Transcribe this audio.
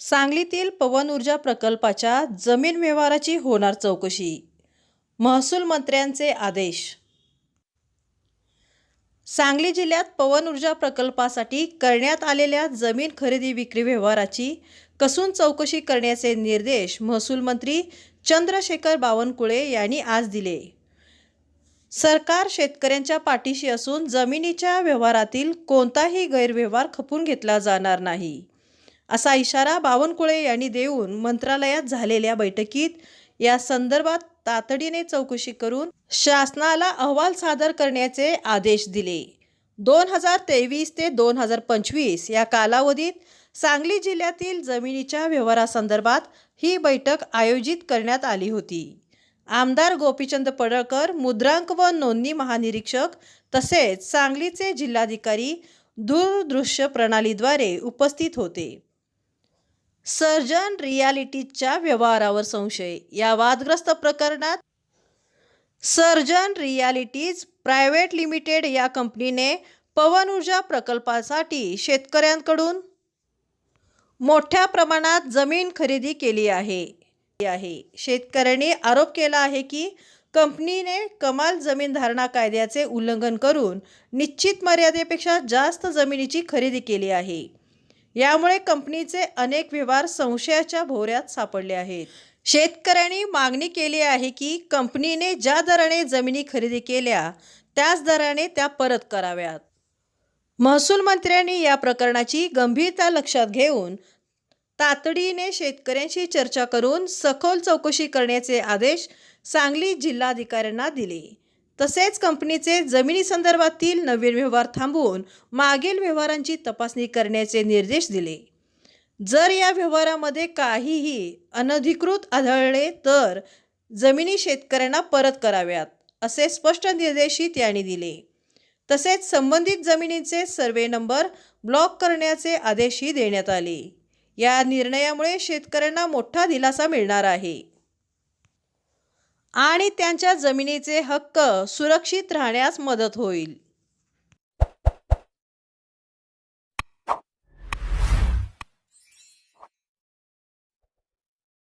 सांगलीतील पवन ऊर्जा प्रकल्पाच्या जमीन व्यवहाराची होणार चौकशी. महसूल मंत्र्यांचे आदेश. सांगली जिल्ह्यात पवन ऊर्जा प्रकल्पासाठी करण्यात आलेल्या जमीन खरेदी विक्री व्यवहाराची कसून चौकशी करण्याचे निर्देश महसूल मंत्री चंद्रशेखर बावनकुळे यांनी आज दिले. सरकार शेतकऱ्यांच्या पाठीशी असून जमिनीच्या व्यवहारातील कोणताही गैरव्यवहार खपून घेतला जाणार नाही. असा इशारा बावनकुळे यांनी देऊन मंत्रालयात झालेल्या बैठकीत या संदर्भात तातडीने चौकशी करून शासनाला अहवाल सादर करण्याचे आदेश दिले. दोन हजार तेवीस ते दोन हजार पंचवीस या कालावधीत सांगली जिल्ह्यातील जमिनीच्या व्यवहारासंदर्भात ही बैठक आयोजित करण्यात आली होती. आमदार गोपीचंद पडळकर मुद्रांक व नोंदणी महानिरीक्षक तसेच सांगलीचे जिल्हाधिकारी दूरदृश्य प्रणालीद्वारे उपस्थित होते. सर्जन रियालिटीच्या व्यवहारावर संशय. या वादग्रस्त प्रकरणात सर्जन रियालिटीज प्रायव्हेट लिमिटेड या कंपनीने पवन ऊर्जा प्रकल्पासाठी शेतकऱ्यांकडून मोठ्या प्रमाणात जमीन खरेदी केली आहे. आहे. शेतकऱ्यांनी आरोप केला आहे की कंपनीने कमाल जमीन धारणा कायद्याचे उल्लंघन करून निश्चित मर्यादेपेक्षा जास्त जमिनीची खरेदी केली आहे. यामुळे कंपनीचे अनेक व्यवहार संशयाच्या भोवऱ्यात सापडले आहेत. शेतकऱ्यांनी मागणी केली आहे की कंपनीने ज्या दराने जमिनी खरेदी केल्या त्याच दराने त्या परत कराव्यात. महसूल मंत्र्यांनी या प्रकरणाची गंभीरता लक्षात घेऊन तातडीने शेतकऱ्यांशी चर्चा करून सखोल चौकशी करण्याचे आदेश सांगली जिल्हाधिकाऱ्यांना दिले. तसेच कंपनीचे जमिनी संदर्भातील नवीन व्यवहार थांबवून मागील व्यवहारांची तपासणी करण्याचे निर्देश दिले. जर या व्यवहारामध्ये काहीही अनधिकृत आढळले तर जमिनी शेतकऱ्यांना परत कराव्यात असे स्पष्ट निर्देशित यांनी दिले. तसेच संबंधित जमिनींचे सर्वे नंबर ब्लॉक करण्याचे आदेशही देण्यात आले. या निर्णयामुळे शेतकऱ्यांना मोठा दिलासा मिळणार आहे. आणि त्यांच्या जमिनीचे हक्क सुरक्षित राहण्यास मदत होईल.